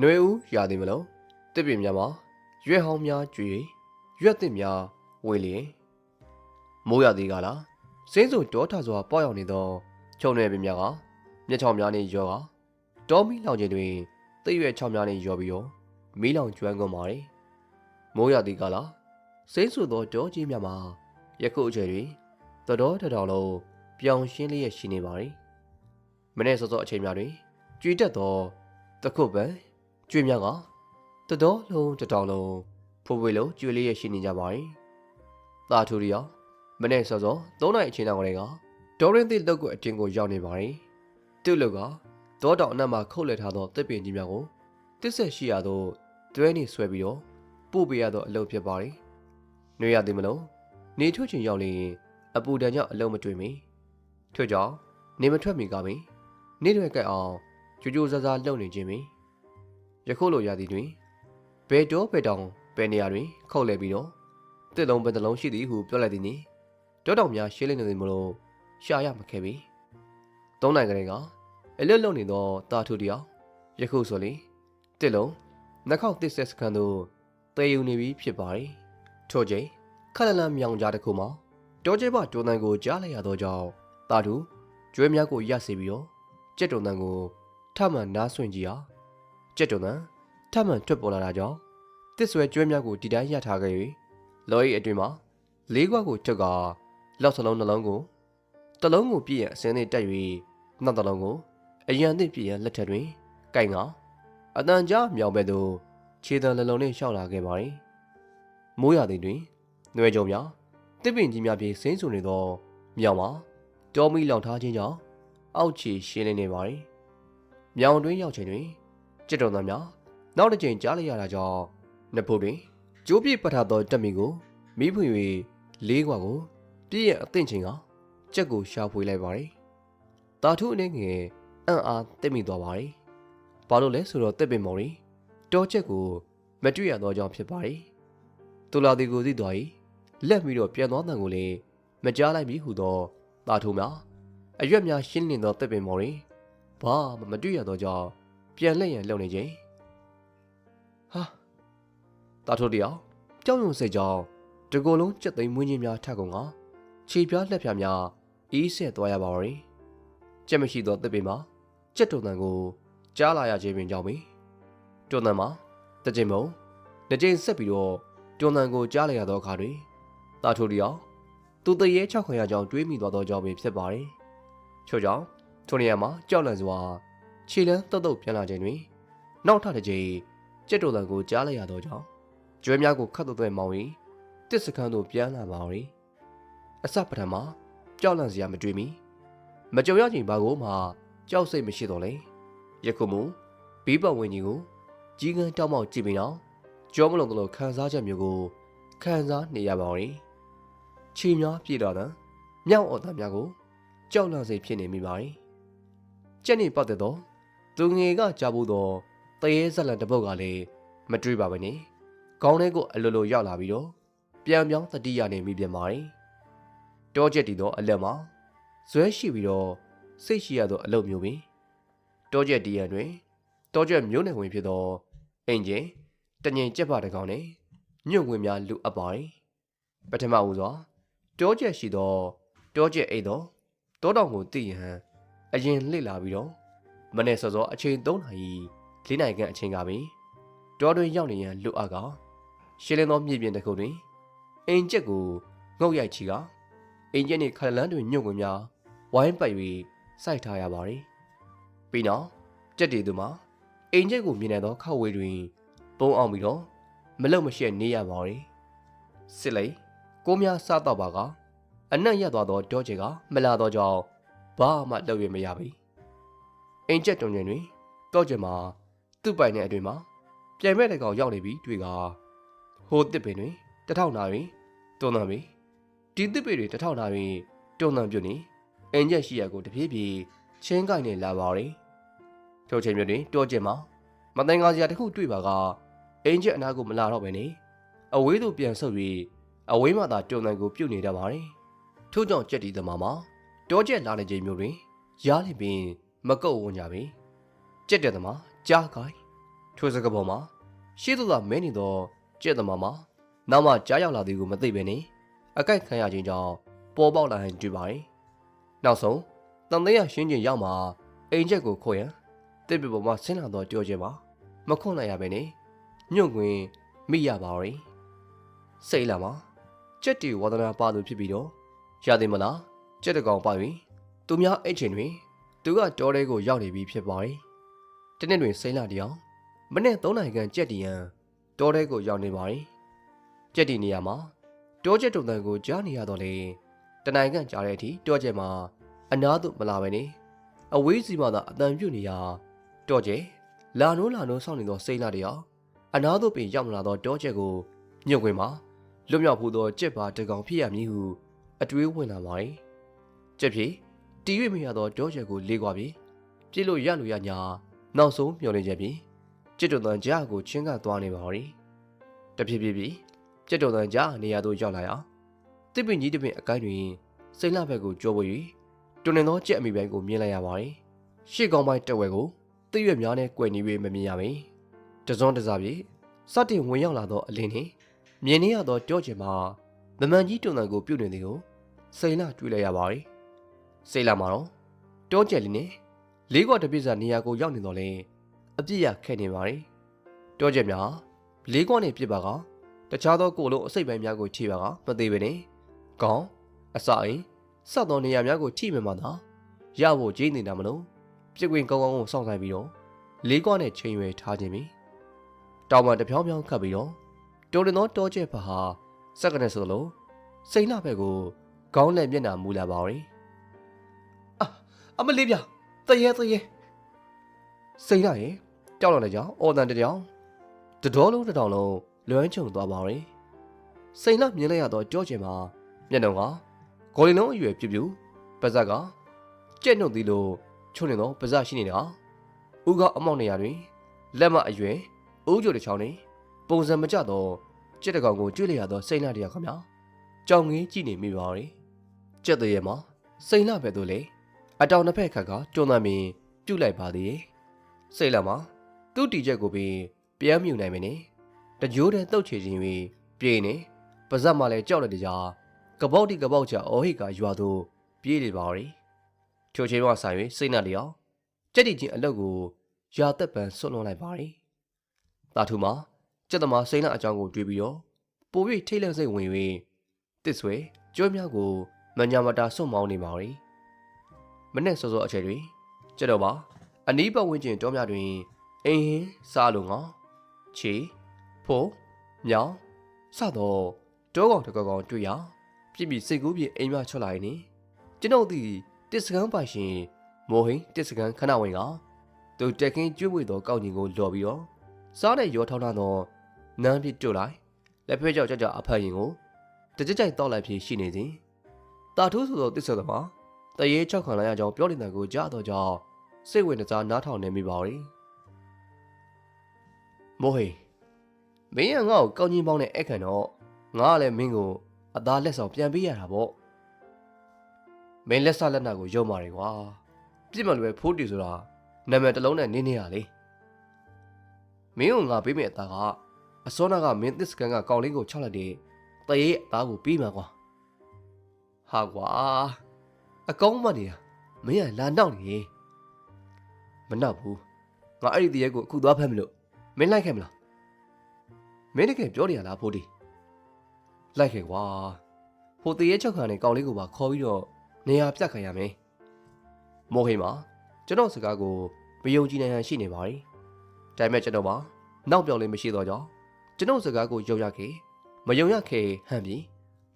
ຫນွေဦးရာသီမလုံးတစ်ပြင်းများမှာရွက်ဟောင်းများကျွေရွက်သစ်များဝေလျင်မိုးရာသီကလာစင်းစုံတောထစွာပေါ့ရောက်နေသောခြုံနယ်ပင်များကမျက်ချောင်းများနှင့်ရောကတောမီလောင်ခြင်းတွင်သိရွက်ချောင်းများနှင့်ရောပြီးတော့မီးလောင်ကျွမ်းကုန်ပါသည်မိုးရာသီကလာစင်းစုသောတောကြီးများမှာယခုအချိန်တွင်သတော်တတော်လုံးပြောင်ရှင်းလျက်ရှိနေပါသည်မနေ့စောစောအချိန်များတွင်ကြွေတက်သောတခုတ်ပံ ကျွေးများကတတော်လုံးတတော်လုံးဖိုးဖွေလုံးကျွေးလေးရရှိနေကြပါသည်သာထူရီယောမနေ့စောစော၃နိုင်အချိန်တောင်ကလေးကဒေါ်ရင်သစ်လောက်ကိုအတင်းကိုရောက်နေပါသည်သူ့လူကတောတောင်အနက်မှာခုတ်လှည့်ထားသောတစ်ပင်ကြီးများကိုတစ်ဆက်ရှိရသောတွဲနေဆွဲပြီးတော့ပို့ပေးရသောအလုပ်ဖြစ်ပါသည်။နှွေရသည်မလို့နေထွက်ချင်ရောက်နေရင်အပူဒဏ်ကြောင့်အလုံးမတွေ့မီထွတ်ကြောင့်နေမထွက်မီကမီနေတွေကက်အောင်ကြိုးကြိုးစားစားလှုပ်နေခြင်းမီ ယခုလိုရသည်တွင်ဘယ်တော့ဘယ်တောင်ဘယ်နေရာတွင်ခုတ်လဲပြီးတော့တစ်လုံးပဲတစ်လုံးရှိသည်ဟုပြောလိုက်သည်နီတောတောင်များရှင်းလင်းနေသည်မလို့ရှာရမခဲ့ပြီသုံးနိုင်ကလေးကအလွတ်လုံနေသောတာထုတယောက်ယခုဆိုလေတစ်လုံးနှက်ခေါက်တစ်ဆက်စကန်သို့တည်ယူနေပြီဖြစ်ပါသည်ထို့ချိန်ခက်လလန်မြောင်ကြားတစ်ခုမှာတောကျဲပတိုးတန်ကိုကြားလိုက်ရသောကြောင့်တာထုကျွဲများကိုရပ်စေပြီးတော့ကြက်တုံတန်ကိုထမှန်နားဆွင့်ကြည့်ဟာ ကြက်တုံတန်ထမှန်ထွက်ပေါ်လာတာကြောင့်တစ်ဆွဲကျွဲများကိုဒီတိုင်းရပ်ထားခဲ့၍လော်ရီအတွင်မှာလေးခွက်ကိုထုတ်ကာလောက်စလုံးနှလုံးကိုတစ်လုံးကိုပြည့်ရန်အစင်းနဲ့တက်၍နောက်တစ်လုံးကိုအရန်သင့်ပြည့်ရန်လက်ထက်တွင်ကိုင်ကအတန်ကြားမြောင်ဘက်သို့ခြေတံလလုံးနဲ့ရှောက်လာခဲ့ပါသည်မိုးရသည်တွင်နှွေကြုံများတစ်ပင်ကြီးများပြေဆင်းဆူနေသောမြောင်မှာတောမီလောင်ထားခြင်းကြောင့်အောက်ခြေရှင်းလင်းနေပါသည်မြောင်တွင်ရောက်ချိန်တွင် ကြက်တော်သားများနောက်တစ်ချိန်ကြားလိုက်ရတာကြောင့်နှစ်ဖူတွင်ကျိုးပြစ်ပတ်ထားသောတက်မီကိုမိဖွင့်၍လေးခွာကိုပြည့်ရဲ့အသင့်ချိန်ကကြက်ကိုရှာဖွေလိုက်ပါသည်တာထုအနေငယ်အံ့အားတက်မိသွားပါသည်ဘာလို့လဲဆိုတော့တက်ပင်မော်ရီတောချက်ကိုမတွေ့ရသောကြောင့်ဖြစ်ပါသည်တူလာဒီကိုသိသွား၏လက်ပြီးတော့ပြန်သွားတဲ့ကိုလည်းမကြားလိုက်ပြီဟုသောတာထုများအရွက်များရှင်းလင်းသောတက်ပင်မော်ရီဘာမှမတွေ့ရသောကြောင့် ပြန်လက်ရန်လှုပ်နေခြင်းဟာတာထုတယောက်ကြောက်ရွံ့စိတ်ကြောင့်တကိုယ်လုံးကြက်သိမ်းမွင်းခြင်းများထက်ကုန်ကခြေပြားလက်ဖြာများအေးဆက်သွားရပါရီကြက်မရှိသောတစ်ပင်မှာကြက်တုံတန်ကိုကြားလာရခြင်းပင်ကြောင့်ပင်တုံတန်မှာတစ်ချိန်မုံတစ်ချိန်ဆက်ပြီးတော့တုံတန်ကိုကြားလိုက်ရသောအခါတွင်တာထိုတယောက်သူတရေ၆ခွန်ရကြောင့်တွေးမိသွားသောကြောင့်ပင်ဖြစ်ပါရီချို့ကြောင့်ထိုနေရာမှာကြောက်လန့်စွာ ခြေလန်းတုတ်တုတ်ပြန်လာခြင်းတွင်နောက်ထပ်တစ်ချိန်ကြက်တုံတန်ကိုကြားလိုက်ရသောကြောင့်ကျွဲများကိုခတ်သွဲ့မောင်းပြီးတစ်စခန်းသို့ပြန်လာပါရီအစပထမကြောက်လန့်စရာမတွေ့မီမကြုံရချိန်ဘာကိုမှကြောက်စိတ်မရှိတော့လေယခုမူဘေးပတ်ဝန်းကျင်ကိုကြီးကန်းတောက်မောက်ကြည့်ပြီးတော့ကြောမလုံးတလို့ခံစားချက်မျိုးကိုခံစားနေရပါရီခြေများပြေတော့တဲ့မြောက်အော်သားများကိုကြောက်လန့်စိတ်ဖြစ်နေမိပါရီကြက်နေပတ်တဲ့တော့သူ ငယ်ကကြားဖို့တော့တရေဇက်လန်တစ်ပုတ်ကလည်းမတွေးပါဘူးနေကောင်းတဲ့ကိုအလိုလိုရောက်လာပြီးတော့ပြန်ပြောင်းတတိယနေမိပြန်ပါရီတောချက်တီတော့အလက်မှာဇွဲရှိပြီးတော့စိတ်ရှိရသောအလုပ်မျိုးပင်တောချက်တီရန်တွင်တောချက်မျိုးနယ်ဝင်ဖြစ်သောအင်ဂျင်တငင်ကြက်ပါတကောင်နဲ့ညွန့်ဝင်များလူအပ်ပါရီပထမဦးစွာတောချက်ရှိသောတောချက်အိတ်သောတောတောင်ကိုတည်ရန်အရင်လှစ်လာပြီးတော့ မနေ့စောစောအချိန်3နာရီ၄နိုင်ခန့်အချိန်ကပင်တောတွင်ရောက်နေရန်လူအပ်ကရှင်းလင်းသောမြေပြင်တစ်ခုတွင်အင်ကျက်ကိုငုတ်ရိုက်ချီကအင်ကျက်နှင့်ခလလန်းတွင်ညွန့်ဝင်များဝိုင်းပတ်၍စိုက်ထားရပါသည်ပြီးနောက်ကြက်တီသူမှာအင်ကျက်ကိုမြင်နေသောခောက်ဝေးတွင် ပုံအောင်ပြီးတော့မလုံမရှက်နေရပါသည်စစ်လိုက်ကိုများစားတော့ပါကအနက်ရက်သွားသောတောချေကမလာတော့ကြောင်းဘာမှလုပ်ရမရပြီ အင်ကျက်တုံကျင်တွင်တောချေမှာသူ့ပိုင်တဲ့အတွင်မှာပြိုင်မဲ့တဲ့ကောင်ရောက်နေပြီတွေ့ကဟိုတစ်ပင်တွင်တထောက်နာတွင်တွန်းတန်ပြီဒီတစ်ပေတွေတထောက်နာတွင်တွန်းတန်ပြုတ်နေအင်ဂျက်ရှိရကိုတပြေးပြေးချင်းကိုင်နေလာပါရီထိုချိန်မျိုးတွင်တောကျင်မှာမတိုင်ကားစရာတစ်ခုတွေ့ပါကအင်ဂျက်အနာကိုမလာတော့ပဲနေအဝေးသို့ပြန်ဆုပ်၍အဝေးမှသာတွန်းတန်ကိုပြုတ်နေတတ်ပါရီထို့ကြောင့်ကြက်တီသမားမှာတောကျက်လာနေချိန်မျိုးတွင်ရားလိပင် မကုတ်ဝန်းကြပြီကြက်တဲ့သမားကြားကိုင်ထိုစကပေါ်မှာရှေ့သို့သာမဲနေသောကြက်သမားမှာနောက်မှကြားရောက်လာသည်ကိုမသိပဲနေအကိုက်ခံရခြင်းကြောင့်ပေါ်ပေါက်လာဟန်တွေ့ပါ၏နောက်ဆုံးတန်သေးရရှင်းချင်းရောက်မှအိမ်ချက်ကိုခိုးရန်တစ်ပြပေါ်မှာဆင်းလာသောကြောကျဲမှာမခွန့်လိုက်ရပဲနေညွန့်ခွင်မိရပါရီစိတ်လာမှာကြက်တီဝါဒနာပါသူဖြစ်ပြီးတော့ရသည်မလားကြက်တကောင်ပါ၍သူများအိတ်ချင်တွင် သူကတောထဲကိုရောက်နေပြီဖြစ်ပါ၏တနေ့တွင်စိမ့်လာတယောက်မနေ့၃နိုင်ခန့်ကြက်တီရန်တောထဲကိုရောက်နေပါ၏ကြက်တီနေရာမှာတောကျက်တုံတန်ကိုကြားနေရတော့လေတနိုင်ခန့်ကြားတဲ့အထိတောကျက်မှာအနားသို့မလာပဲနေအဝေးစီမှသာအတန်ပြုတ်နေရတောကျက်လာနိုးလာနိုးဆောင်းနေသောစိမ့်လာတယောက်အနားသို့ပင်ရောက်မလာသောတောကျက်ကိုညှုတ်ခွင်မှာလွတ်မြောက်ဖို့သောကြက်ပါတကောင်ဖြစ်ရမည်ဟုအတွေးဝင်လာပါ၏ကြက်ဖြစ် တီး၍မရသောတောကျက်ကိုလေးကွာပြီးပြစ်လို့ရလို့ရညာနောက်ဆုံးမျောလင်းချက်ပြီးကြက်တုံတန်ကြားကိုချင်းကသွားနေပါ၏တဖြည်းဖြည်းပြီးကြက်တုံတန်ကြားနေရာသို့ရောက်လာရာတစ်ပင်ကြီးတစ်ပင်အကိုင်းတွင်စိမ့်လှဘက်ကိုကြောပွေ၍တွင်နေသောကြက်အမိပိုင်းကိုမြင်လိုက်ရပါ၏ရှေ့ကောင်းပိုင်းတက်ဝဲကိုသိရွက်များနဲ့꿰နေ၍မမြင်ရပေတစွန်းတစားပြေစတင်ဝင်ရောက်လာသောအလင်းနှင့်မြင်နေရသောကြောကျင်မှာမမှန်ကြီးတုံတန်ကိုပြုတ်နေသည်ကိုစိမ့်လှတွေ့လိုက်ရပါ၏ စိမ့်လှမှာတော့တောကျက်လေးနဲ့လေးကွာတပြည့်စာနေရာကိုရောက်နေတော့လေအပြစ်ရခဲ့နေပါ रे တောကျက်များလေးကွာနေပြစ်ပါကတခြားသောကိုယ်လုံးအစိတ်ပိုင်းများကိုထိပါကမသေးပဲနဲ့ကောင်းအစအိမ်စသောနေရာများကိုထိမှမှသာရဖို့ကြီးနေတာမလို့ပြစ်ကွင်ကောင်းကောင်းကိုစောင့်ဆိုင်ပြီးတော့လေးကွာနဲ့ချိန်ရွယ်ထားခြင်းပြီတောင်မှတဖြောင်းဖြောင်းခတ်ပြီးတော့တုံတင်သောတောကျက်ဖဟာစက္ကနဲ့ဆိုလို့စိမ့်လှဘက်ကိုခေါင်းနဲ့မျက်နှာမူလာပါ रे အာ အမလေးပြတရေတရေစိမ့်လှရင်ကြောက်တော့လည်းကြောင်အော်တန်တကြောင်တတော်လုံးတစ်တောင်လုံးလွမ်းချုံသွားပါ रे စိမ့်လှမြင်လိုက်ရတော့ကြောကျင်မှာမျက်နှာကဂေါ်လီလုံးအရွယ်ပြူပြူပါဇက်ကကြက်နှုတ်သီးလို့ချုံနေတော့ပါဇက်ရှိနေတာဥကအမောက်နေရာတွင်လက်မအရွယ်အုပ်ကျိုတစ်ချောင်းနေပုံစံမကျတော့ကြက်တကောင်ကိုကျွေးလိုက်ရတော့စိမ့်လှတရားခင်ဗျာကြောင်ငင်းကြည့်နေမိပါ रे ကြက်တရေမှာစိမ့်လှပဲတို့လေ အတောင်တစ်ဖက်ခက်ကကျွန်းသားမင်းပြုတ်လိုက်ပါသေးတယ်။စိတ်လက်မှာသူ့တီချက်ကိုပင်ပြန်မြူနိုင်မနေ။တကြိုးတန်းတုတ်ချေခြင်း၍ပြေးနေပါဇက်မှလည်းကြောက်လိုက်တကြားကပောက်တိကပောက်ချအော်ဟိကရွာသို့ပြေးလေပါရီ။ချိုချင်းမဆိုင်၍စိတ်နဲ့လျော်ကြက်တီချင်းအလုတ်ကိုရာသက်ပံဆွလွန်လိုက်ပါရီ။တာထူမှာကြက်သမားစိမ့်လက်အကြောင်းကိုတွေးပြီးတော့ပို၍ထိတ်လန့်စိတ်ဝင်၍တစ်ဆွဲကြွများကိုမညာမတာဆွတ်မောင်းနေပါရီ။ နေ့စောစောအချိန်တွင်ကျက်တော့ပါအနီးပတ်ဝန်းကျင်တောများတွင်အင်းဟင်းစားလုံငေါချီဖိုးမြောင်စတော့တောကောင်တကောကောင်တွေ့ရပြစ်ပြီးစိတ်ကူးပြီးအိမ်မချွတ်လာရင်နိကျွန်ုပ်သည်တစ်စကန်ပိုင်ရှင်မိုဟိန်တစ်စကန်ခဏဝင်ကသူတက်ခင်းကျွေးမွေသောကောက်ညင်ကိုလော်ပြီးတော့စားတဲ့ရောထောင်းထားသောနန်းပြတို့လိုက်လက်ဖက်ကြောက်ကြကြအဖက်ရင်ကိုတကြကြိုက်တောက်လိုက်ဖြစ်ရှိနေစဉ်တာထိုးဆိုသောတစ်ဆက်သမား တရေချောက်ခံလိုက်ရကြောင်းပြောနေတဲ့ကိုကြားတော့ကြောင်းစိတ်ဝင်စားနားထောင်နေမိပါ रे မိုဟိန်မင်းကငါ့ကိုကောင်းကြီးပေါင်းတဲ့အခန့်တော့ငါကလည်းမင်းကိုအသားလက်ဆောင်ပြန်ပေးရတာပေါ့မင်းလက်စလက်နာကိုယုံမာတယ်ကွာပြစ်မလို့ပဲဖိုးတီဆိုတာနာမည်တစ်လုံးနဲ့နင်းနေရလေမင်းကငါပေးမယ့်အသားကအစောနာကမင်းသစ်စကန်ကကောင်းလေးကိုချလိုက်တယ်တရေအသားကိုပြီးမှာကွာဟာကွာ အကောင်းမနေတာမင်းကလာနောက်နေမနောက်ဘူးငါအဲ့ဒီတရေကိုအခုသွားဖမ်းမလို့မင်းလိုက်ခဲ့မလားမင်းတကယ်ပြောနေရလားဖိုးတီလိုက်ခဲ့ကွာဟိုတရေချက်ခံနေကောင်းလေးကိုပါခေါ်ပြီးတော့နေရာပြတ်ခံရမယ်မော်ဟိမှာကျွန်တော်စကားကိုမယုံကြည်နိုင်ဟန်ရှိနေပါ रे ဒါပေမဲ့ကျွန်တော်ပါနောက်ပြောင်လေးမရှိတော့ကြောင်းကျွန်တော်စကားကိုယုံရခဲ့မယုံရခဲ့ဟန်ပြီး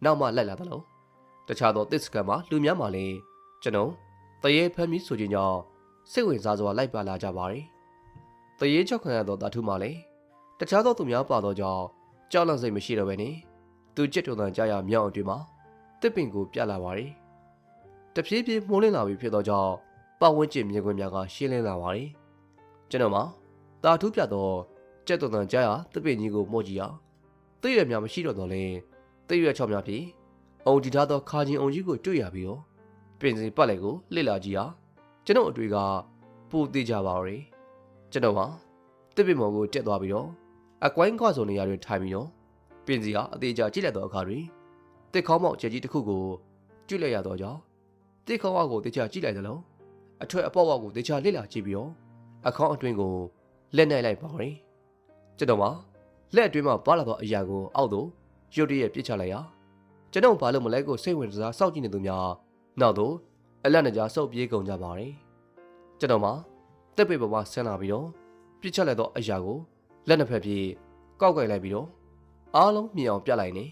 နောက်မှလိုက်လာတယ်လို့ တခြားသောတစ်စကန်မှာလူများမှလည်းကျွန်တော်တရေဖမ်းပြီးဆိုခြင်းကြောင့်စိတ်ဝင်စားစွာလိုက်ပါလာကြပါတယ်။တရေချောက်ခံရသောတာထုမှလည်းတခြားသောသူများပါသောကြောင့်ကြောက်လန့်စိတ်မရှိတော့ဘဲနဲ့သူကြက်တုံတန်ကြရမြောင်းအတွင်မှာတစ်ပင်ကိုပြလာပါတယ်။တဖြည်းဖြည်းမှုန်းလင်းလာပြီဖြစ်သောကြောင့်ပတ်ဝန်းကျင်မြင်ကွင်းများကရှင်းလင်းလာပါတယ်။ကျွန်တော်မှာတာထုပြတော့ကြက်တုံတန်ကြရတစ်ပင်ကြီးကိုမှုတ်ကြည့်အောင်သိရများမရှိတော့တော့လဲသိရချောက်များဖြင့် အုံတီထားသောခါချင်းအုံကြီးကိုတွေ့ရပြီးတော့ပင်စီပတ်လိုက်ကိုလှစ်လာကြည့်ရကျွန်တော်အတွေ့ကပိုသေးကြပါ रे ကျွန်တော်ဟာတစ်ပင်မော်ကိုတက်သွားပြီးတော့အကွိုင်းခွဆုံနေရာတွင်ထိုင်ပြီးတော့ပင်စီဟာအသေးချာကြည့်လိုက်သောအခါတွင်တစ်ခေါင်းမောက်ချက်ကြီးတစ်ခုကိုကျွလိုက်ရတော့ကြောင့်တစ်ခေါင်းအောက်ကိုတေချာကြည့်လိုက်သလိုအထွတ်အပေါက်အောက်ကိုတေချာလစ်လာကြည့်ပြီးတော့အခေါင်းအတွင်းကိုလက်နိုင်လိုက်ပါရင်ကျွန်တော်မှာလက်အတွင်းမှာပါလာသောအရာကိုအောက်သို့ရုတ်တရက်ပစ်ချလိုက်ရာ ကျွန်တော်ဘာလို့မလဲကိုစိတ်ဝင်စားစောင့်ကြည့်နေသူများနောက်သို့အလက်နကြားစုပ်ပြေးကုန်ကြပါတယ်ကျွန်တော်မှာတက်ပေပေါ်မှာဆင်းလာပြီးတော့ပြစ်ချက်လိုက်သောအရာကိုလက်နှစ်ဖက်ပြေကောက်ကိုက်လိုက်ပြီးတော့အားလုံးမြင်အောင်ပြလိုက်နေ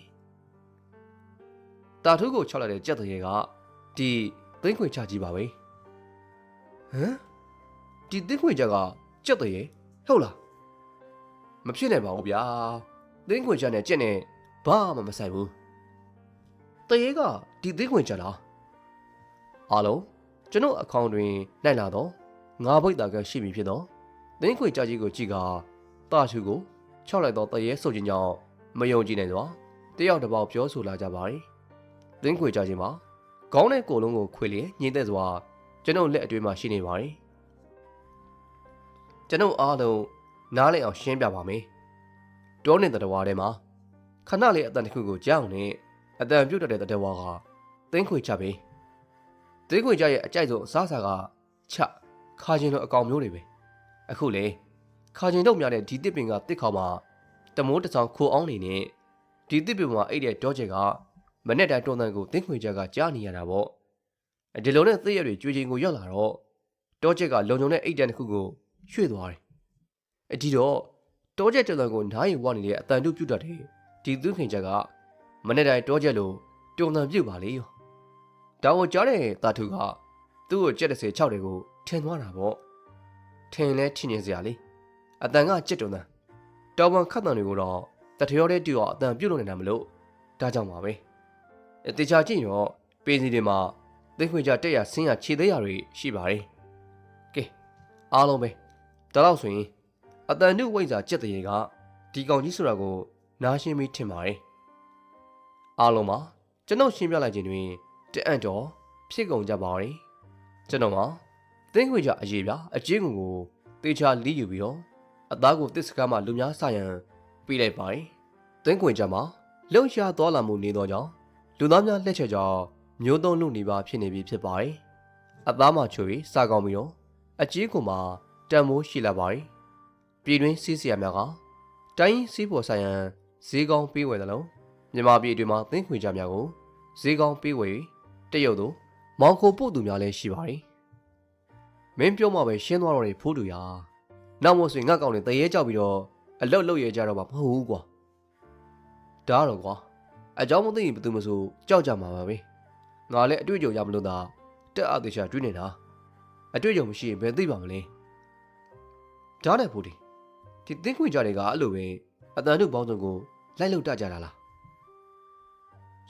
တာထုကိုချောက်လိုက်တဲ့ကြက်တရေကဒီသိန်းခွေချကြီးပါပဲဟမ်ဒီသိန်းခွေချကကြက်တရေဟုတ်လားမဖြစ်နိုင်ပါဘူးဗျာသိန်းခွေချနဲ့ကြက်နဲ့ဘာမှမဆိုင်ဘူး တရေကဒီသိန်းခွေချလားအားလုံးကျွန်တော်အကောင့်တွင်နိုင်လာတော့ငါးဘိတ်တာကရှိပြီဖြစ်တော့သင်းခွေကြကြီးကိုကြည့်ကတာချူကိုခြောက်လိုက်တော့တရေဆုပ်ခြင်းကြောင့်မယုံကြည်နိုင်တော့တယောက်တစ်ပေါက်ပြောဆိုလာကြပါတယ်သင်းခွေကြကြီးမှာခေါင်းနဲ့ကိုယ်လုံးကိုခွေလျက်ညှင်းသက်စွာကျွန်ုပ်လက်အတွင်းမှာရှိနေပါတယ်ကျွန်ုပ်အားလုံးနားလည်အောင်ရှင်းပြပါမယ်တောနေတဲ့တဝါထဲမှာခဏလေးအတန်တစ်ခုကိုကြောက်နေ အတန်ပြုတ်တဲ့တဝါကသင်းခွေချပဲသင်းခွေကြရဲ့အကြိုက်ဆုံးအစားအစာကချခါချင်းလိုအကောင်မျိုးတွေပဲအခုလေခါချင်းတော့များတဲ့ဒီတစ်ပင်ကတစ်ခေါက်မှာတမိုးတစ်ဆောင်ခိုအောင်နေနဲ့ဒီတစ်ပင်မှာအိတ်တဲ့တောချက်ကမနဲ့တိုင်းတွန်းတန်ကိုသင်းခွေချက်ကကြားနေရတာပေါ့ဒီလိုနဲ့သစ်ရက်တွေကြွေချင်းကိုရောက်လာတော့တောချက်ကလုံုံတဲ့အိတ်တန်တစ်ခုကိုရွှေ့သွားတယ်အဒီတော့တောချက်တွန်းတန်ကိုနားရင်ဝနေတဲ့အတန်တုပြုတ်တတ်တယ်ဒီသင်းခွေချက်က မနဲ့တိုင်းတောချက်လိုတွန်းတန်ပြုတ်ပါလေရောဒါကိုကြားတဲ့တာထုကသူ့ကိုကြက်30 6တွေကိုထင်သွားတာပေါ့ထင်လဲထင်နေစရာလေအတန်ကကြက်တုံတန်တော်ပန်ခတ်တန်တွေကိုတော့တထရောတဲ့တူအောင်အတန်ပြုတ်လို့နေတာမလို့ဒါကြောင့်ပါပဲတေချာကြည့်ရောပေးစီတွေမှာသိခွင့်ကြတက်ရဆင်းရခြေသေးရတွေရှိပါတယ်ကဲအားလုံးပဲဒါတော့ဆိုရင်အတန်တုဝိဇ္ဇာကြက်တရေကဒီကောင်ကြီးဆိုတာကိုနားရှင်းပြီးထင်ပါတယ် အားလုံးပါကျွန်တော်ရှင်းပြလိုက်ခြင်းတွင်တအံ့တော်ဖြစ်ကုန်ကြပါရဲ့ကျွန်တော်ကသင်းခွေကြအရေးပြအကျဉ်းကိုကိုတေချာလီးယူပြီးတော့အသားကိုတစ်စကားမှလူများဆရန်ပြလိုက်ပါတယ်သင်းခွေကြမှာလုံရှာသွားလာမှုနေတော့ကြောင့်လူသားများလက်ချက်ကြောင့်မျိုးသုံးလူနေပါဖြစ်နေပြီဖြစ်ပါတယ်အသားမှချွေပြီးစားကောင်းပြီးတော့အကြီးကိုမှတန်မိုးရှိလာပါတယ်ပြည်တွင်းစီးစရာများကတိုင်းစီးပေါ်ဆိုင်ရန်ဈေးကောင်းပေးဝယ်တယ်လို့ မြန်မာပြည်တွင်မှာသင်းခွေကြများကိုဈေးကောင်းပေးဝယ်တရုတ်တို့မောင်ခိုပို့သူများလည်းရှိပါတယ်မင်းပြောမှပဲရှင်းသွားတော့တယ်ဖိုးတူရာနောက်မို့ဆိုရင်ငါကောင်တွေတရေကြောက်ပြီးတော့အလုတ်လုတ်ရကြတော့မှမဟုတ်ဘူးကွာဒါတော့ကွာအเจ้าမသိရင်ဘယ်သူမဆိုကြောက်ကြမှာပါပဲငါလည်းအတွေ့အကြုံရမလို့သာတက်အသေးချာတွေးနေတာအတွေ့အကြုံမရှိရင်ဘယ်သိပါမလဲဒါနဲ့ဖိုးဒီဒီသင်ခွင့်ကြတွေကအဲ့လိုပဲအတန်တို့ပေါင်းစုံကိုလိုက်လို့တကြတာလား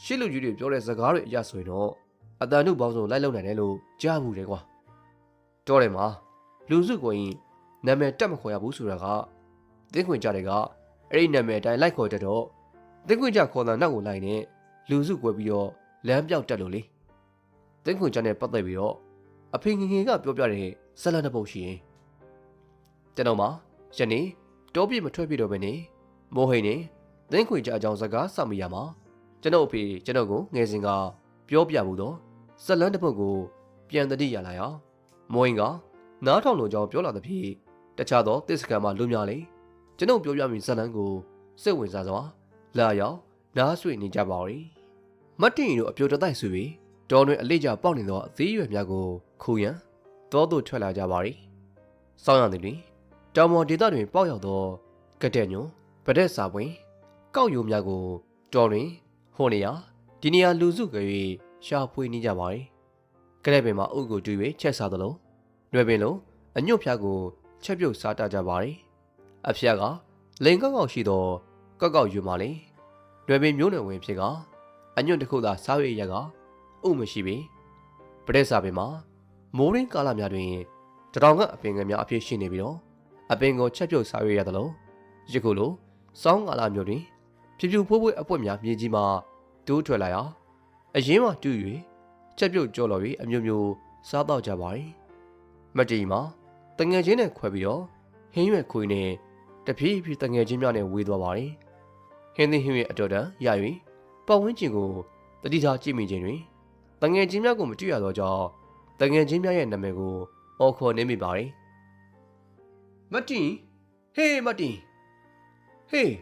ရှစ်လူကြီးတွေပြောတဲ့စကားတွေအရဆိုရင်တော့အတန်တို့ပေါင်းစုံလိုက်လုံနိုင်တယ်လို့ကြားဘူးတယ်ကွာတော်တယ်မှာလူစုကိုရင်နာမည်တက်မခေါ်ရဘူးဆိုတာကသင်ခွင့်ကြတွေကအဲ့ဒီနာမည်အတိုင်းလိုက်ခေါ်တတ်တော့သင်ခွင့်ကြခေါ်တာနောက်ကိုလိုက်နေလူစုကွယ်ပြီးတော့လမ်းပြောက်တက်လို့လေသင်ခွင့်ကြနဲ့ပတ်သက်ပြီးတော့အဖေငငယ်ကပြောပြတဲ့ဇလန်တစ်ပုတ်ရှိရင်ကျွန်တော်မှာယနေ့တောပြည့်မထွက်ပြတော့ဘဲနေမိုးဟိန်နေသင်ခွင့်ကြအကြောင်းစကားစောင့်မိရမှာ ကျွန်တော်အဖေကျွန်တော်ကိုငယ်စဉ်ကပြောပြမှုတော့ဇလန်းတစ်ပုတ်ကို ပြန်တတိရလာရမိုးရင်ကနားထောင်လို့ကြောင်းပြောလာတဲ့ဖြစ်တခြားသောတစ်စကန်မှာလူများလေကျွန်ုပ်ပြောပြမိဇလန်းကိုစိတ်ဝင်စားစွာလာရောက်နားဆွေနေကြပါရီမတ်တင်ရီတို့အပြိုတတိုက်ဆွေပြီးဒေါ်တွင်အလေးကျပေါက်နေသောအသေးရွယ်များကိုခူရန်တောသို့ထွက်လာကြပါရီစောင်းရသည်တွင်တောင်ပေါ်ဒေသတွင်ပေါက်ရောက်သောကတဲ့ညွန်ဗဒက်စာပွင့်ကောက်ယိုများကိုတော်တွင် ဟိုနေရဒီနေရာလူစုကြ၍ရှာဖွေနေကြပါတယ်။ကလေးပင်မှာအုပ်ကိုတူ၍ချက်စားသလို၊ရွယ်ပင်လုံးအညွတ်ဖျားကိုချက်ပြုတ်စားတတ်ကြပါတယ်။အဖျားကလိန်ကောက်ကောက်ရှိသောကောက်ကောက်ယူမှလေ။ရွယ်ပင်မျိုးနွယ်ဝင်ဖြစ်ကအညွတ်တစ်ခုသာစားရရကအုပ်မရှိပေ။ပရက်စာပင်မှာမိုးရင်းကာလများတွင်တထောင်ကအပင်ငယ်များအဖြစ်ရှိနေပြီးတော့အပင်ကိုချက်ပြုတ်စားရရသလိုယခုလိုစောင်းကာလမျိုးတွင်ဖြူဖြူဖွေးဖွေးအပွက်များမြေကြီးမှာ တိုးထွက်လာရာအရင်မှတူ၍ချက်ပြုတ်ကြော်တော်၍အမျိုးမျိုးစားတော့ကြပါ යි မတီမှာတငယ်ချင်းနဲ့ခွဲပြီးတော့ဟင်းရွက်ခွေနဲ့တဖြည်းဖြည်းတငယ်ချင်းများနဲ့ဝေးသွားပါတယ်ဟင်းသင်းဟင်းရွက်အတော်တန်ရ၍ပတ်ဝန်းကျင်ကိုတတိထားကြည့်မိခြင်းတွင်တငယ်ချင်းများကိုမတွေ့ရတော့ကြောင့်တငယ်ချင်းများရဲ့နာမည်ကိုအော်ခေါ်နေမိပါတယ်မတ်တင်ဟေးမတ်တင်ဟေး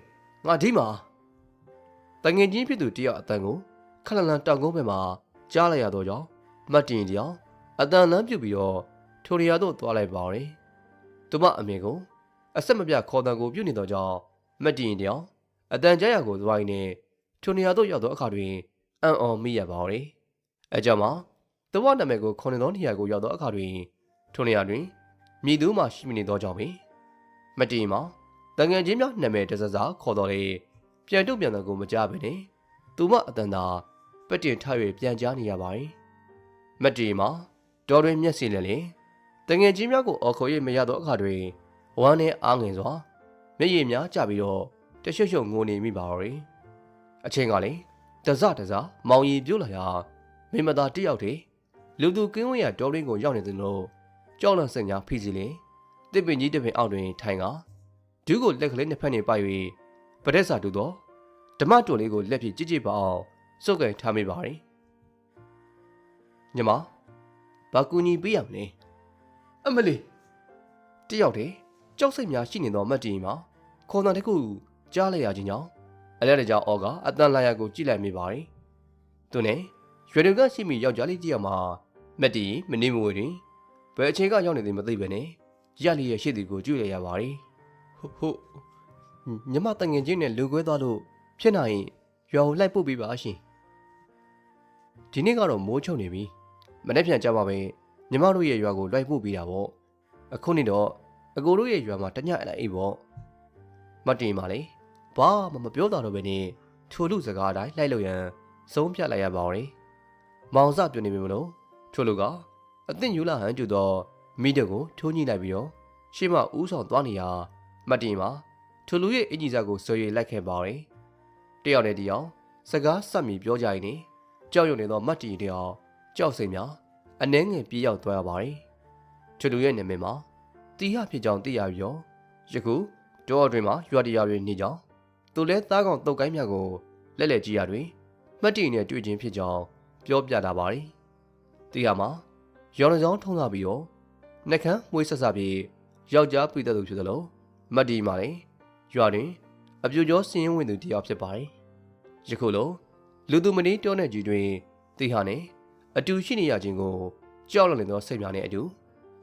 ငါဒီမှာ တငယ်ချင်းဖြစ်သူတယောက်အတန်ကိုခလန်လန်တောင်ကုန်းဘက်မှာကြားလိုက်ရတော့ကြောင့်မတ်တင်တယောက်အတန်လန်းပြုတ်ပြီးတော့ထိုရီယာတို့သွားလိုက်ပါတယ်သူမအမေကိုအဆက်မပြတ်ခေါ်တန်ကိုပြုတ်နေတော့ကြောင့်မတ်တင်တယောက်အတန်ကြားရကိုသွားရင်းနဲ့ထိုနေရာတို့ရောက်တော့အခါတွင်အံ့ဩမိရပါတယ်အဲကြောင့်မှသူမနာမည်ကိုခေါ်နေသောနေရာကိုရောက်တော့အခါတွင်ထိုနေရာတွင်မြည်သူမှရှိမနေသောကြောင့်ပင်မတင်မှာတငယ်ချင်းများနာမည်တစစားခေါ်တော်လေ ပြန်တုတ်ပြန်တဲ့ကိုမကြဘဲနဲ့သူမအတန်သာပက်တင်ထ၍ပြန်ကြားနေရပါတယ်မတင်မှာတော်တွင်မျက်စိလည်းလေတငယ်ချင်းများကိုအော်ခေါ်၍မရတော့အခါတွင်ဝမ်းနဲ့အားငယ်စွာမျက်ရည်များကျပြီးတော့တရွှွှွငိုနေမိပါတော့တယ်အချိန်ကလည်းတစတစမောင်ရီပြုတ်လာရာမိမသားတယောက်တည်းလူသူကင်းဝင်းရတော်ရင်းကိုရောက်နေတယ်လို့ကြောက်လန့်စင်ညာဖိစီလေတစ်ပင်ကြီးတစ်ပင်အောက်တွင်ထိုင်ကဒူးကိုလက်ကလေးနှစ်ဖက်နေပိုက်၍ ပရက်စာတူသောဓမ္မတော်လေးကိုလက်ဖြင့်ကြည့်ကြည့်ပါအောင်စုပ်ကန်ထားမိပါတယ်ညီမဘာကူညီပေးရမလဲအမလီတယောက်တည်းကြောက်စိတ်များရှိနေသောမတ်တီမှာခေါ်တန်တစ်ခုကြားလိုက်ရခြင်းကြောင့်အလဲတကြောင်အော်ကအတန်လာရကိုကြည့်လိုက်မိပါတယ်သူနဲ့ရွှေတွေကရှိမိယောက်ျားလေးကြည့်ရမှာမက်တီမနေမဝေတွင်ဘယ်အချိန်ကရောက်နေသည်မသိပဲနဲ့ရလီရဲ့ရှေ့တီကိုကြည့်ရရပါတယ်ဟုတ်ဟုတ် ညမတငင်ချင်းနဲ့လူခွဲသွားလို့ဖြစ်နိုင်ရင်ရွာကိုလိုက်ပို့ပေးပါရှင်ဒီနေ့ကတော့မိုးချုံနေပြီမနေ့ပြန်ကြပါပဲညီမတို့ရဲ့ရွာကိုလိုက်ပို့ပေးတာပေါ့အခုနေ့တော့အကိုတို့ရဲ့ရွာမှာတညအဲ့အိပ်ပေါ့မတင်ပါလေဘာမှမပြောတာတော့ပဲနဲ့ထိုလူစကားအတိုင်းလိုက်လို့ရန်ဆုံးဖြတ်လိုက်ရပါတော့မောင်စပြောနေပြီမလို့ထိုလူကအသင့်ယူလာဟန်ကျတော့မိတဲ့ကိုထိုးညှိလိုက်ပြီးတော့ရှေ့မှဥဆောင်သွားနေရမတင်ပါ ထိုလူရဲ့အင်ကြီးစားကိုဆွေရလိုက်ခဲ့ပါတော့တယောက်နဲ့တယောက်စကားဆက်မိပြောကြရင်ကြောက်ရွံ့နေသောမတ်တီတယောက်ကြောက်စိတ်များအနှဲငယ်ပြေးရောက်သွားရပါတယ်ထိုလူရဲ့နာမည်မှာတီဟဖြစ်ကြောင်းသိရပြီးတော့ယခုတောအတွင်းမှာရွာတရာတွေနေကြောင်းသူလဲသားကောင်တုတ်ကိုင်းမြတ်ကိုလက်လက်ကြည့်ရတွင်မှတ်တည်နဲ့တွေ့ချင်းဖြစ်ကြောင်းပြောပြတာပါတယ်။တီဟာမှာရောင်ကြောင်ထုံးလာပြီးတော့နှက်ခမ်းမွေးဆက်စပြီးယောက်ျားပြည်သက်သူဖြစ်သလိုမတ်တီမှာလည်း ရွာတွင်အပြူကျော်စင်းရင်ဝင်သူတယောက်ဖြစ်ပါတယ်။ယခုလိုလူသူမင်းတောနဲ့ကြီးတွင်တီဟာနဲ့အတူရှိနေရခြင်းကိုကြောက်လွန်နေသောစိတ်များနဲ့အတူ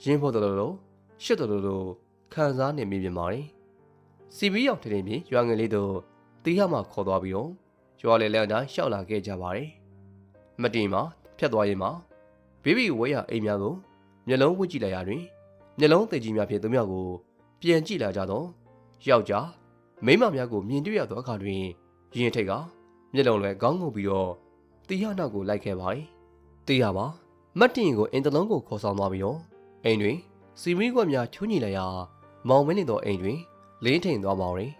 ရင်းဖို့တော်တော်လို့ရှစ်တော်တော်လို့ခံစားနေမိပြန်ပါတယ်။စီဘီရောက်တဲ့ပြင်ရွာငယ်လေးတို့တီးဟမှခေါ်သွားပြီးတော့ရွာလေလန်တိုင်းရှောက်လာခဲ့ကြပါတယ်။မတင်မှာဖြတ်သွားရင်မှာဘေဘီဝဲရအိမ်များကိုမျက်လုံးဝှက်ကြည့်လိုက်ရတွင်မျက်လုံးသိကြီးများဖြင့်သူများကိုပြန်ကြည့်လာကြတော့ ယောက်ျားမိန်းမများကိုမြင်တွေ့ရသောအခါတွင်ရင်ထိတ်ကမျက်လုံးလွယ်ခေါင်းငုံပြီးတော့တီးဟနောက်ကိုလိုက်ခဲ့ပါတယ်။တီးဟပါမတ်တင်ကိုအင်တလုံးကိုခေါ်ဆောင်သွားပြီးတော့အိမ်တွင်စီမီကွက်များချူးညီလိုက်ရာမောင်မင်းနေသောအိမ်တွင်လင်းထိန်သွားပါရင်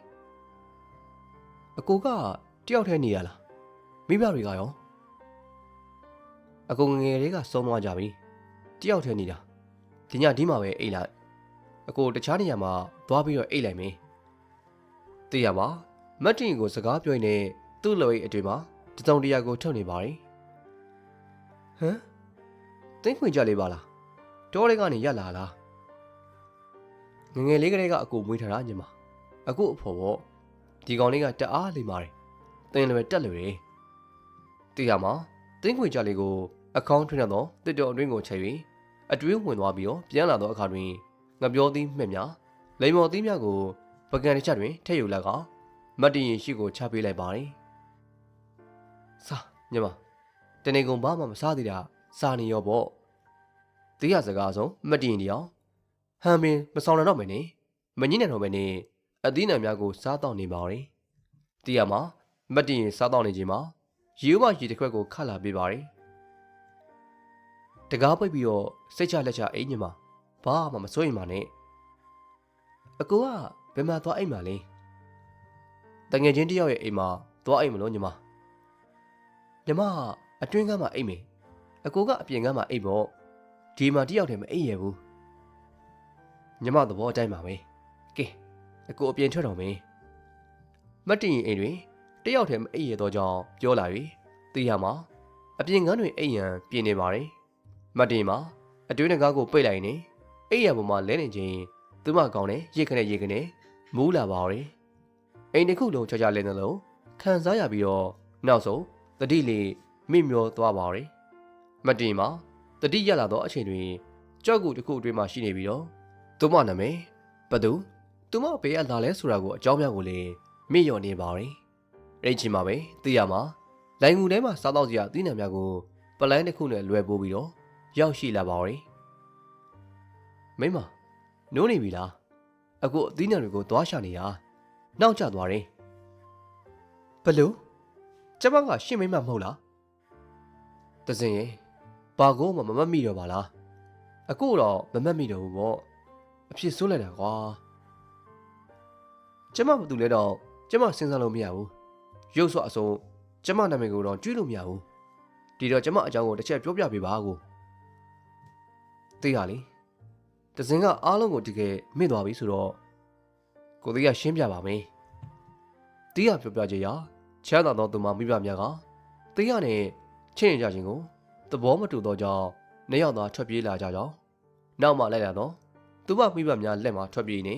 အကိုကတယောက်တည်းနေရလားမိဘတွေကရောအကိုငငယ်လေးကဆုံးသွားကြပြီတယောက်တည်းနေတာဒီညဒီမှာပဲအိတ်လိုက်အကိုတခြားနေရာမှာသွားပြီးတော့အိတ်လိုက်မင်း သိရပါမတ်တင်ကိုစကားပြောနေသူ့လိုအိတ်အတွင်မှာတစုံတရာကိုထုတ်နေပါတယ်ဟမ်တင်းခွင်ကြလေးပါလားတောလေးကနေရက်လာလားငငယ်လေးကလေးကအကိုမွေးထားတာညီမအကိုအဖော်ပေါ့ဒီကောင်လေးကတအားလိမ့်ပါတယ်တင်းလည်းတက်လို့တယ်တိရမှာတင်းခွေကြလေးကိုအကောင့်ထွင်းရတော့တစ်တော်အတွင်းကိုချိန်ပြီးအတွင်းဝင်သွားပြီးတော့ပြန်လာတော့အခါတွင်ငပြောသီးမှက်များလိမ္မော်သီးများကို ပကံတစ်ချက်တွင်ထည့်ယူလိုက်ကမတ်တင်ရင်ရှိကိုချပေးလိုက်ပါတယ်စာညီမတနေကုန်ဘာမှမစားသေးတာစာနေရောပေါ့တေးရစကားဆုံးမတ်တင်တယောက်ဟမ်မင်းမဆောင်ရတော့မယ်နေမငင်းနိုင်တော့မယ်နေအသီးနှံများကိုစားတော့နေပါရင်တီးရမှာမတ်တင်ရင်စားတော့နေခြင်းမှာရေဥမရေတစ်ခွက်ကိုခတ်လာပေးပါရင်တကားပိတ်ပြီးတော့စိတ်ချလက်ချအိမ်ညမှာဘာမှမစိုးရင်ပါနဲ့အကူက ဘယ်မှာသွားအိမ်မှာလဲတငယ်ချင်းတယောက်ရဲ့အိမ်မှာသွားအိမ်မလို့ညီမညီမအတွင်းကမှအိမ်မယ်အကူကအပြင်ကမှအိမ်ပေါ့ဒီမှာတယောက်တည်းမအိမ်ရဘူးညီမသဘောအတိုင်းပါပဲအကိုအပြင်ထွက်တော်မင်းမတ်တင်ရင်အိမ်တွင်တယောက်တည်းမအိပ်ရတော့ကြောင်းပြောလာ၍သိရမှာအပြင်ကန်းတွင်အိပ်ရန်ပြင်နေပါတယ်မတ်တင်မှာအတွင်းတကားကိုပိတ်လိုက်နေအိပ်ရပေါ်မှာလဲနေခြင်းသူမကောင်းနဲ့ရေခနဲ့ရေခနဲ့ မူးလာပါရယ်အိမ်တစ်ခုလုံးချာချာလဲနေလို့ခံစားရပြီးတော့နောက်ဆုံးတတိလေးမိမျောသွားပါရယ်မတ်တင်မှာတတိရလာသောအချိန်တွင်ကြောက်ကူတစ်ခုအတွင်းမှာရှိနေပြီးတော့သူမနာမည်ဘသူသူမဘေးကလာလဲဆိုတာကိုအကြောင်းများကိုလည်းမေ့လျော့နေပါရယ်အဲ့ဒီချိန်မှာပဲသိရမှာလိုင်ငူထဲမှာစားတော့စရာအသီးနှံများကိုပလန်တစ်ခုနဲ့လွယ်ပိုးပြီးတော့ရောက်ရှိလာပါရယ်မိမနိုးနေပြီလား အခုအသီးနှံတွေကိုသွားရှာနေရနောက်ကျသွားတယ်ဘလို့ကျမကရှင်းမိမမဟုတ်လားတစင်ရင်ဘာကိုမှမမတ်မိတော့ပါလားအခုတော့မမတ်မိတော့ဘူးပေါ့အဖြစ်ဆိုးလိုက်တာကွာကျမမတူလဲတော့ကျမစဉ်းစားလို့မရဘူးရုပ်ဆွအစုံကျမနာမည်ကိုတော့ကြွေးလို့မရဘူးဒီတော့ကျမအကြောင်းကိုတစ်ချက်ပြောပြပေးပါကိုသိရလေ တစင်ကအားလုံးကိုဒီကဲမေ့သွားပြီဆိုတော့ကိုသေးကရှင်းပြပါမယ်တီးရပြောပြချင်ရချမ်းသာသောသူမမိဘများကတီးရနဲ့ချင်းကြခြင်းကိုသဘောမတူတော့ကြောင်းနှစ်ယောက်သာထွက်ပြေးလာကြကြောင်းနောက်မှလိုက်လာတော့သူမမိဘများလက်မှာထွက်ပြေးနေ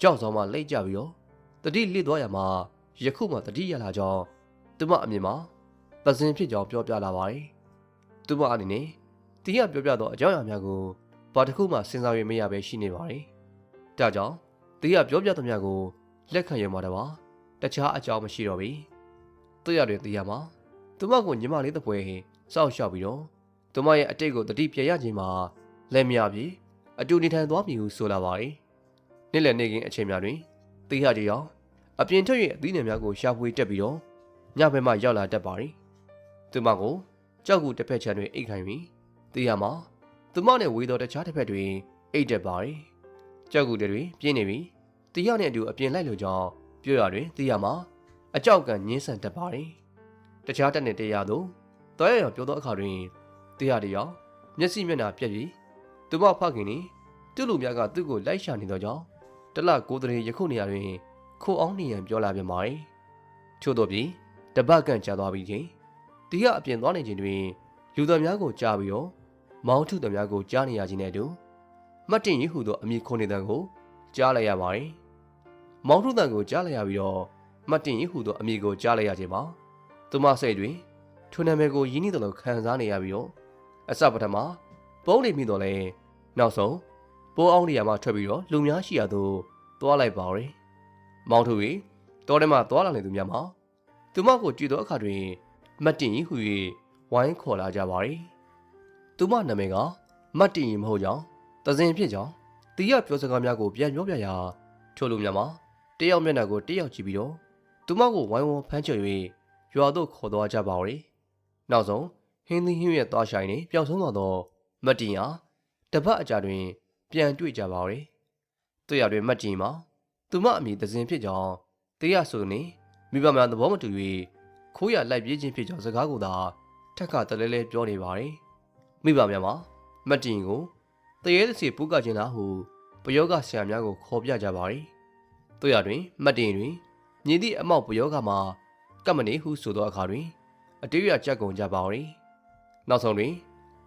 ကြောက်ဆောင်မှလိတ်ကြပြီးတော့တတိလစ်သွားရမှာယခုမှတတိရလာကြောင်းသူမအမြင်မှာသဇင်ဖြစ်ကြောင်းပြောပြလာပါတယ်သူမအနေနဲ့တီးရပြောပြတော့အကြောင်းအရာများကို ဘာတစ်ခုမှစဉ်းစားရမရပဲရှိနေပါတယ်ဒါကြောင့်တီးရပြောပြသမျှကိုလက်ခံရမှာတပါတခြားအကြောင်းမရှိတော့ပြီသူရတွင်တီးရမှာသူမကိုညီမလေးတပွဲစောက်ရှောက်ပြီးတော့သူမရဲ့အတိတ်ကိုတတိပြရခြင်းမှာလက်မြပြီးအတူနေထိုင်သွားပြီဟုဆိုလာပါတယ်။နေ့လည်နေကင်းအချိန်များတွင်တေးရကြီးအောင်အပြင်ထွက်၍အသီးနှံများကိုရှာဖွေတက်ပြီးတော့ညဘက်မှရောက်လာတတ်ပါတယ်။သူမကိုကြောက်ကူတစ်ဖက်ချမ်းတွင်အိတ်ခိုင်ပြီးတေးရမှာ သူမနဲ့ဝေးသောတခြားတစ်ဖက်တွင်အိတ်တက်ပါတယ်။ကြောက်ကူတွေပြင်းနေပြီးတေးရနဲ့အတူအပြင်လိုက်လို့ကြောင်းပြောရတွင်တေးရမှာအကြောက်ကန်ညင်းဆန်တတ်ပါတယ်။တခြားတက်တဲ့တေးရသို့တော်ရရပြောသောအခါတွင်တေးရတရောမျက်စိမျက်နှာပြက်ပြီးသူမဖခင်နီသူ့လူများကသူ့ကိုလိုက်ရှာနေတော့ကြောင့်တလကိုတရေယခုနေရာတွင်ခိုအောင်နေရန်ပြောလာပြန်ပါတယ်။ချို့တော့ပြီးတပတ်ကန့်ကြာသွားပြီးချင်းတီကအပြင်သွားနေခြင်းတွင်လူတော်များကိုကြားပြီးတော့ မောင်းထုတော်များကိုကြားနေရခြင်းနဲ့တူမှတ်တင်ရဟုသောအမည်ခွန်နေတဲ့ကိုကြားလိုက်ရပါတယ်။မောင်းထုတန်ကိုကြားလိုက်ရပြီးတော့မှတ်တင်ရဟုသောအမည်ကိုကြားလိုက်ရခြင်းမှာသူမစိတ်တွင်ထိုနာမည်ကိုရင်းနှီးတယ်လို့ခံစားနေရပြီးတော့အစပထမပုံးနေမိတော့လဲနောက်ဆုံးပိုးအောင်နေရာမှာထွက်ပြီးတော့လူများရှိရသို့သွားလိုက်ပါရယ်မောင်ထူရီတောထဲမှာသွားလာနေသူများမှာသူမကိုကြည့်သောအခါတွင်မတ်တင်ကြီးဟူ၍ဝိုင်းခေါ်လာကြပါရယ် သူမနာမည်ကမတ်တင်ကြီးမဟုတ်ကြောင်းတစင်ဖြစ်ကြောင်းတီးရပြောစကားများကိုပြန်ပြောပြရာထိုလူများမှာတယောက်မျက်နှာကိုတယောက်ကြည့်ပြီးတော့သူမကိုဝိုင်းဝန်းဖမ်းချွေ၍ရွာသို့ခေါ်သွားကြပါရယ်နောက်ဆုံးဟင်းသီးဟင်းရဲ့သွားဆိုင်နေပျောက်ဆုံးသွားသောမတ်တင်ဟာတပတ်အကြာတွင် ပြန်တွေ့ကြပါရယ်တွေ့ရတွင်မတ်တင်မှာသူမအမိသဇင်ဖြစ်ကြောင်းတရားဆိုနေမိဘများသဘောမတူ၍ခိုးရလိုက်ပြေးခြင်းဖြစ်ကြောင်းစကားကိုသာထက်ကတလဲလဲပြောနေပါရယ် မိဘများမှာမတ်တင်ကိုတရေသစီပူးကခြင်းလားဟုပယောဂဆရာများကိုခေါ်ပြကြပါရယ်တွေ့ရတွင်မတ်တင်တွင်မြည်သည့်အမောက်ပယောဂမှာကမ္မနေဟုဆိုသောအခါတွင်အတေးရကြက်ကုန်ကြပါရယ်နောက်ဆုံးတွင်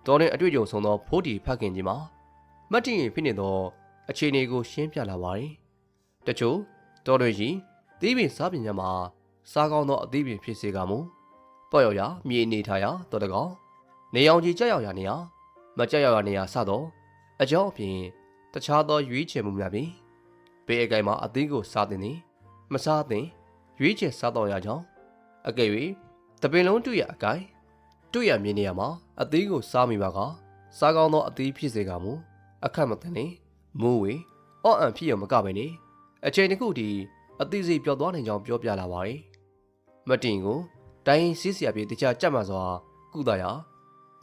တော်တဲ့အတွေ့အကြုံဆုံးသောဖိုးတီဖခင်ကြီးမှာမတ်တင်ရင်ဖြစ်နေသောအခြေအနေကိုရှင်းပြလာပါတယ်။တချို့တော်တွေရှိသီးပင်စားပင်ညမှာစားကောင်းသောအသီးပင်ဖြစ်စေကမူပေါ့ရောက်ရာမြေနေထားရာတော်တကောင် နေအောင်ကြီးကြောက်ရောက်ရာနေရာမကြောက်ရောက်ရာနေရာစသောအကြောင်းအပြင်တခြားသောရွေးချယ်မှုများပင်ဘေးအကိုင်မှာအသီးကိုစားတင်သည်မစားသင်ရွေးချယ်စားတော်ရကြောင်းအကယ်၍တပင်လုံးတွေ့ရအကိုင်တွေ့ရမြင်နေရမှာအသီးကိုစားမိပါကစားကောင်းသောအသီးဖြစ်စေကမူအခက်မသိနေမိုးဝေအော့အန်ဖြစ်ရမကပဲနေအချိန်တစ်ခုတည်းအသီးစီပျောက်သွားနိုင်ကြောင်းပြောပြလာပါတယ်မတင်ကိုတိုင်းရင်စီးစရာပြေတခြားကြက်မှစွာကုသရာ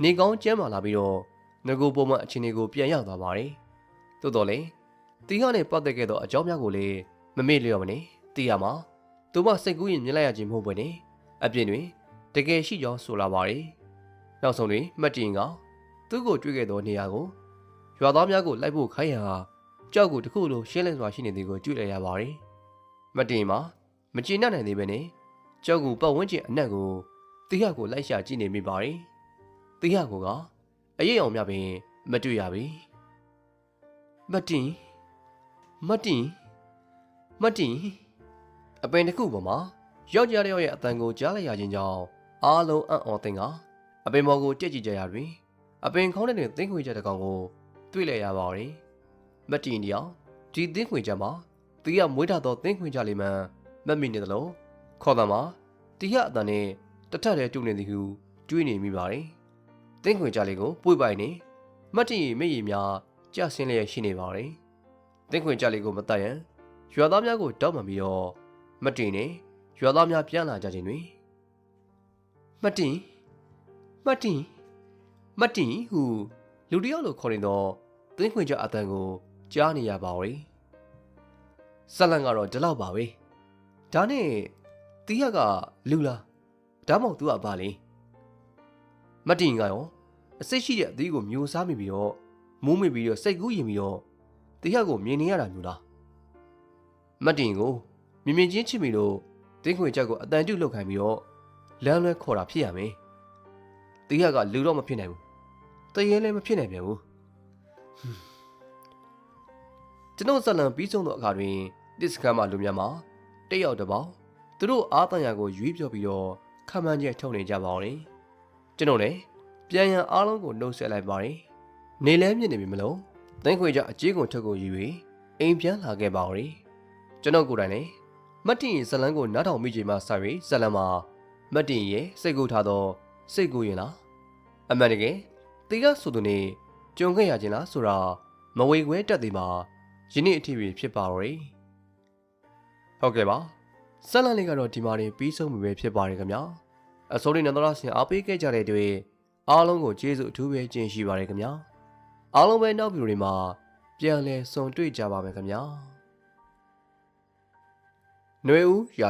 နေကောင်းကျမ်းမာလာပြီးတော့ငကိုပုံမှန်အခြေအနေကိုပြန်ရောက်သွားပါတယ်သို့တော်လည်းတီးဟာနဲ့ပတ်သက်ခဲ့သောအကြောင်းများကိုလည်းမမေ့လျော့မနေတီးရမှာသူမစိတ်ကူးရင်မြင်လိုက်ရခြင်းမဟုတ်ဘဲနဲ့အပြင်တွင်တကယ်ရှိကြောင်းဆိုလာပါတယ်နောက်ဆုံးတွင်မှတ်တင်ကသူ့ကိုတွေ့ခဲ့သောနေရာကိုရွာသားများကိုလိုက်ဖို့ခိုင်းရန်ဟာကြောက်ကိုတစ်ခုလိုရှင်းလင်းစွာရှိနေသည်ကိုတွေ့လိုက်ရပါတယ်မတင်မှာမကျေနပ်နိုင်သေးပဲနဲ့ကြောက်ကိုပတ်ဝန်းကျင်အနက်ကိုတီးဟကိုလိုက်ရှာကြည့်နေမိပါတယ် တီးဟကိုကအရေးအောင်များပင်မတွေ့ရပြီမတင်မတင်မတင်အပင်တစ်ခုပေါ်မှာယောက်ျားတစ်ယောက်ရဲ့အတန်ကိုကြားလိုက်ရခြင်းကြောင့်အားလုံးအံ့ဩသင်ကအပင်ပေါ်ကိုတက်ကြည့်ကြရတွင်အပင်ခေါင်းထဲတွင်သင်ခွေချက်တစ်ကောင်ကိုတွေ့လိုက်ရပါတယ်မတင်တယောက်ဒီသင်ခွေချက်မှာတီးရမွေးထားသောသင်ခွေချက်လေးမှန်မက်မိနေသလိုခေါ်တယ်မှာတီးရအတန်နဲ့တထက်တည်းတူနေသည်ဟုတွေးနေမိပါတယ် သင်ခွေချက်လေးကိုပွေပိုင်နေမတ်တီမေ့ရည်များကြဆင်းလျက်ရှိနေပါတယ်သင်ခွေချက်လေးကိုမတတ်ရန်ရွာသားများကိုတောက်မှန်ပြီးတော့မတ်တီနဲ့ရွာသားများပြန်လာကြခြင်းတွင်မတ်တီမတ်တီမတ်တီဟုလူတစ်ယောက်လိုခေါ်နေတော့သင်ခွေချက်အတန်ကိုကြားနေရပါ रे ဇက်လန်ကတော့ဒီလောက်ပါပဲဒါနဲ့တီးရကလူလားဒါမှမဟုတ်သူကဘာလဲမတ်တင်ကရော အစိတ်ရှိတဲ့အသီးကိုမျိုးစားမိပြီးတော့မိုးမိပြီးတော့စိတ်ကူးရင်ပြီးတော့တီးရကိုမြင်နေရတာမျိုးလားမတ်တင်ကိုမြင်မြင်ချင်းချစ်မိလို့တင်းခွေချက်ကိုအတန်တုလောက်ခိုင်းပြီးတော့လမ်းလွဲခေါ်တာဖြစ်ရမယ်တီးရကလူတော့မဖြစ်နိုင်ဘူးတရေလည်းမဖြစ်နိုင်ပြန်ဘူးဟွန်းကျွန်တော်ဇက်လန်ပြီးဆုံးသောအခါတွင်တစ်စကန်မှလူများမှာတက်ရောက်တစ်ပေါင်းသူတို့အားတန်ရာကိုရွေးပြောပြီးတော့ခံမှန်းချက်ထုတ်နေကြပါဦး။ကျွန်တော်လည်း ပြန်ရန်အားလုံးကိုနှုတ်ဆက်လိုက်ပါတယ်။နေလဲမြင့်နေပြီမလို့တင်းခွေကြအကြီးကုန်ထုတ်ကိုယူပြီးအိမ်ပြန်လာခဲ့ပါဦး။ကျွန်တော်ကိုယ်တိုင်လည်းမတ်တင်ရဲ့ဇလန်းကိုနားထောင်မိချိန်မှစပြီးဇလန်းမှာမတ်တင်ရဲ့စိတ်ကူထားသောစိတ်ကူရင်လားအမှန်တကယ်တီကဆိုသူနေကြုံခဲ့ရခြင်းလားဆိုတာမဝေခွဲတက်သေးမှာယနေ့အထိဖြစ်ပါတော့တယ်။ဟုတ်ကဲ့ပါ။ဆက်လန်လေးကတော့ဒီမှာနေပြီးဆုံးပြီပဲဖြစ်ပါတယ်ခင်ဗျာ။အစိုးရနန္ဒရဆင်အားပေးခဲ့ကြတဲ့တွေ အားလုံးကိုကျေးဇူးအထူးပဲကျင့်ရှိပါတယ်ခင်ဗျာ။အားလုံးပဲနောက်ဗီဒီယိုတွေမှာပြန်လည်ဆုံတွေ့ကြပါမယ်ခင်ဗျာ။ຫນွေဦးရ